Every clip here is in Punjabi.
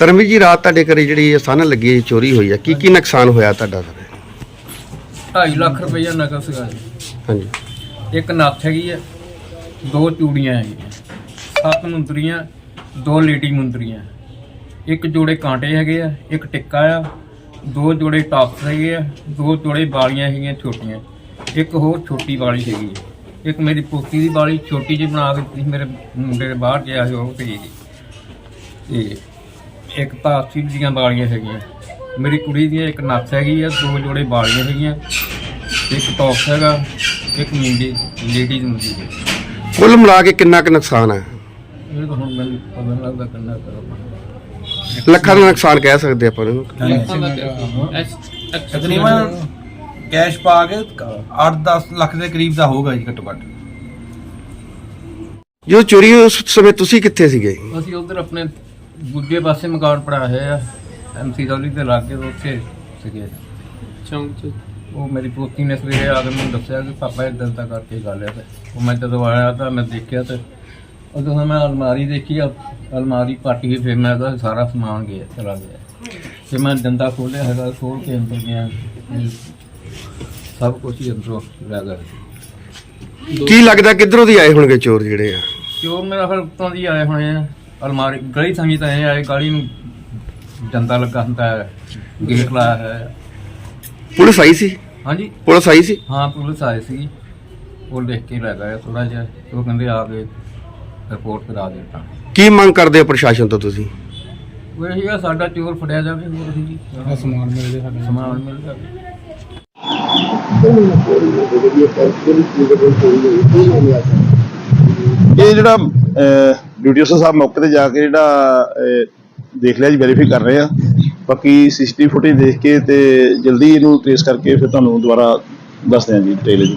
ਧਰਮਵੀਰ ਜੀ ਰਾਤ ਤੁਹਾਡੇ ਘਰੇ ਜਿਹੜੀ ਇਹ ਸਨ ਲੱਗੀ ਹੈ, ਚੋਰੀ ਹੋਈ ਹੈ ਕੀ ਕੀ ਨੁਕਸਾਨ ਹੋਇਆ ਤੁਹਾਡਾ ਸਰ 2.5 ਲੱਖ ਰੁਪਈਆ ਨਕਦ ਸੀਗਾ ਜੀ। ਹਾਂਜੀ। ਇੱਕ ਨੱਥ ਹੈਗੀ ਆ ਦੋ ਚੂੜੀਆਂ ਹੈਗੀਆਂ। ਸੱਤ ਮੁੰਦਰੀਆਂ ਦੋ ਲੇਡੀ ਮੁੰਦਰੀਆਂ। ਇੱਕ ਜੋੜੇ ਕਾਂਟੇ ਹੈਗੇ ਆ ਇੱਕ ਟਿੱਕਾ ਆ ਦੋ ਜੋੜੇ ਟਾਪਸ ਹੈਗੇ ਆ ਦੋ ਜੋੜੇ ਬਾਲੀਆਂ ਹੈਗੀਆਂ ਛੋਟੀਆਂ। ਇੱਕ ਹੋਰ ਛੋਟੀ ਬਾਲੀ ਹੈਗੀ ਹੈ ਇੱਕ ਮੇਰੀ ਪੋਤੀ ਦੀ ਬਾਲੀ ਛੋਟੀ ਜਿਹੀ ਬਣਾ ਕੇ ਦਿੱਤੀ ਸੀ ਮੇਰੇ ਮੁੰਡੇ ਦੇ ਬਾਹਰ ਗਿਆ ਸੀ ਉਹ ਤੇ ਤੇ ਇੱਕ ਤਾਂ ਅੱਸੀ ਦੀਆਂ ਬਾਲੀਆਂ ਹੈਗੀਆਂ। ਮੇਰੀ ਕੁੜੀ ਦੀਆਂ ਇੱਕ ਨੱਥ ਹੈਗੀ ਆ ਦੋ ਜੋੜੇ ਬਾਲੀਆਂ ਹੈਗੀਆਂ ਇੱਕ ਟੌਪ ਹੈਗਾ ਇੱਕ ਮੁੰਡੀ ਲੇਡੀਜ਼ ਮੁੰਡੀ ਹੈ ਕੁੱਲ ਮਿਲਾ ਕੇ ਕਿੰਨਾ ਕੁ ਨੁਕਸਾਨ ਹੈ? ਇਹ ਤਾਂ ਹੁਣ ਮੈਨੂੰ ਪਤਾ ਨਹੀਂ ਲੱਗਦਾ ਕਿੰਨਾ ਕਰੋ ਲੱਖਾਂ ਦਾ ਨੁਕਸਾਨ ਕਹਿ ਸਕਦੇ ਆਪਾਂ ਇਹਨੂੰ। ਤਕਰੀਬਨ ਕੈਸ਼ ਪਾ ਕੇ 8-10 ਲੱਖ ਦੇ ਕਰੀਬ ਦਾ ਹੋਊਗਾ ਜੀ ਘੱਟੋ ਘੱਟ। ਜਦੋਂ ਚੋਰੀ ਹੋਈ ਉਸ ਸਮੇਂ ਤੁਸੀਂ ਕਿੱਥੇ ਸੀਗੇ? ਅਸੀਂ ਉਧਰ ਆਪਣੇ ਦੂਜੇ ਪਾਸੇ ਮਕਾਨ ਪੜਾ ਹੈ ਐਮਸੀ ਦੌਲੀ ਦੇ ਲਾਗੇ ਉੱਥੇ ਸੀਗੇ। ਚੌਂਕ ਉਹ ਮੇਰੀ ਪੋਤੀ ਨੇ ਸਵੇਰੇ ਆ ਕੇ ਮੈਨੂੰ ਦੱਸਿਆ ਕਿ ਪਾਪਾ ਇਦਾਂ ਦਾ ਕਰਕੇ ਗੱਲ ਹੈ ਤੇ ਉਹ ਮੈਂ ਜਦੋਂ ਆਇਆ ਤਾਂ ਮੈਂ ਦੇਖਿਆ ਤੇ ਉਦੋਂ ਮੈਂ ਅਲਮਾਰੀ ਦੇਖੀ ਆ ਅਲਮਾਰੀ ਪੱਟ ਗਈ ਫਿਰ ਮੈਂ ਉਹਦਾ ਸਾਰਾ ਸਮਾਨ ਗਿਆ ਚਲਾ ਗਿਆ। ਤੇ ਮੈਂ ਡੰਡਾ ਖੋਲਿਆ ਹੈਗਾ ਖੋਲ ਕੇ ਅੰਦਰ ਗਿਆ। ਸਭ ਕੁਝ ਹੀ ਅੰਦਰੋਂ ਲੈ ਗਿਆ। ਕੀ ਲੱਗਦਾ ਕਿੱਧਰੋਂ ਦੀ ਆਏ ਹੋਣਗੇ ਚੋਰ ਜਿਹੜੇ ਆ? ਚੋਰ ਮੇਰਾ ਫਿਰ ਉੱਤੋਂ ਦੀ ਆਏ ਹੋਏ ਆ। ਅਲਮਾਰੀ ਗਲੀ ਸੰਗੀ ਤਾਂ ਇਹ ਆਏ ਗਲੀ ਨੂੰ ਜੰਦਾ ਲੱਗਾ ਹੁੰਦਾ ਹੈ ਗੇਟ ਲਾਇਆ ਹੈ। ਪੁਲਿਸ ਆਈ ਸੀ? ਹਾਂਜੀ। ਪੁਲਿਸ ਆਈ ਸੀ? ਹਾਂ ਪੁਲਿਸ ਆਈ ਸੀ। ਉਹ ਦੇਖ ਕੇ ਲੈ ਗਏ ਥੋੜਾ ਜਿਹਾ ਉਹ ਕਹਿੰਦੇ ਆ ਕੇ ਰਿਪੋਰਟ ਕਰਾ ਦਿੱਤਾ ਕੀ ਮੰਗ ਕਰਦੇ ਹੋ ਪ੍ਰਸ਼ਾਸਨ ਤੋਂ ਤੁਸੀਂ? ਉਹ ਇਹ ਸੀਗਾ ਸਾਡਾ ਚੋਰ ਫੜਿਆ ਜਾਵੇ ਹੋਰ ਸੀ ਜੀ ਸਮਾਨ ਮਿਲ ਜਾਵੇ ਸਾਡਾ ਸਮਾਨ ਮਿਲ ਜਾਵੇ। ਇਹ ਜਿਹੜਾ ਡਿਊਟੀ ਅਫਸਰ ਸਾਹਿਬ ਮੌਕੇ ਤੇ ਜਾ ਕੇ ਜਿਹੜਾ ਦੇਖ ਲਿਆ ਜੀ ਵੈਰੀਫਾਈ ਕਰ ਰਹੇ ਆ। ਬਾਕੀ ਸੀਸੀਟੀਵੀ ਫੁਟੇਜ ਦੇਖ ਕੇ ਤੇ ਜਲਦੀ ਇਹਨੂੰ ਟ੍ਰੇਸ ਕਰਕੇ ਫਿਰ ਤੁਹਾਨੂੰ ਦੁਬਾਰਾ ਦੱਸਦੇ ਹਾਂ ਜੀ ਡਿਟੇਲ ਜੀ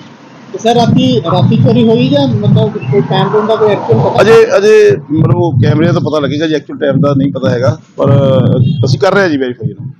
ਸਰ ਰਾਤੀ ਰਾਤੀ ਚੋਰੀ ਹੋਈ ਜਾਂ ਮਤਲਬ ਕੋਈ ਟਾਈਮ ਟੂਮ ਦਾ ਕੋਈ ਐਕਚੁਅਲ ਪਤਾ? ਅਜੇ ਅਜੇ ਮਤਲਬ ਕੈਮਰੇ ਤੋਂ ਪਤਾ ਲੱਗੇਗਾ ਜੀ ਐਕਚੁਅਲ ਟਾਈਮ ਦਾ ਨਹੀਂ ਪਤਾ ਹੈਗਾ ਪਰ ਅਸੀਂ ਕਰ ਰਹੇ ਹਾਂ ਜੀ ਵੈਰੀਫਾਈ ਇਹਨੂੰ।